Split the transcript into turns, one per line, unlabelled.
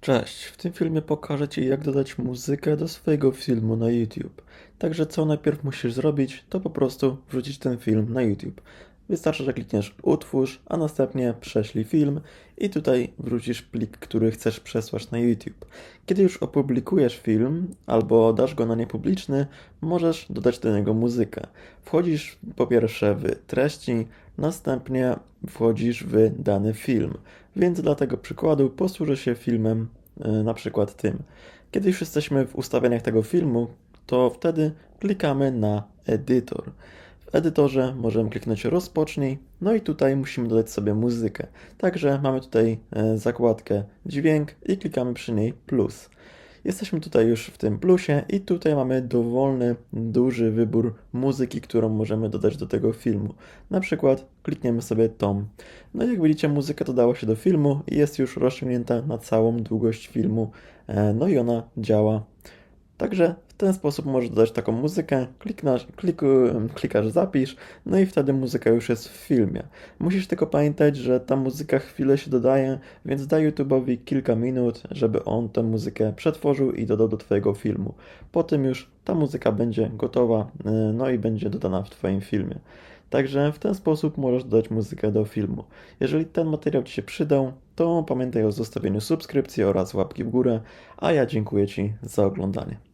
Cześć, w tym filmie pokażę Ci jak dodać muzykę do swojego filmu na YouTube. Także co najpierw musisz zrobić, to po prostu wrzucić ten film na YouTube. Wystarczy, że klikniesz utwórz, a następnie prześlij film i tutaj wrzucisz plik, który chcesz przesłać na YouTube. Kiedy już opublikujesz film albo dasz go na niepubliczny, możesz dodać do niego muzykę. Wchodzisz po pierwsze w treści, następnie wchodzisz w dany film. Więc dla tego przykładu posłużę się filmem e, na przykład tym. Kiedy już jesteśmy w ustawieniach tego filmu, to wtedy klikamy na edytor. Edytorze możemy kliknąć rozpocznij, no i tutaj musimy dodać sobie muzykę. Także mamy tutaj e, zakładkę dźwięk i klikamy przy niej plus. Jesteśmy tutaj już w tym plusie i tutaj mamy dowolny, duży wybór muzyki, którą możemy dodać do tego filmu. Na przykład klikniemy sobie tom. No i jak widzicie muzyka dodała się do filmu i jest już rozciągnięta na całą długość filmu. E, No i ona działa. Także ten sposób możesz dodać taką muzykę, kliknasz, klikasz zapisz, no i wtedy muzyka już jest w filmie. Musisz tylko pamiętać, że ta muzyka chwilę się dodaje, więc daj YouTube'owi kilka minut, żeby on tę muzykę przetworzył i dodał do Twojego filmu. Po tym już ta muzyka będzie gotowa, y, no i będzie dodana w Twoim filmie. Także w ten sposób możesz dodać muzykę do filmu. Jeżeli ten materiał Ci się przydał, to pamiętaj o zostawieniu subskrypcji oraz łapki w górę, a ja dziękuję Ci za oglądanie.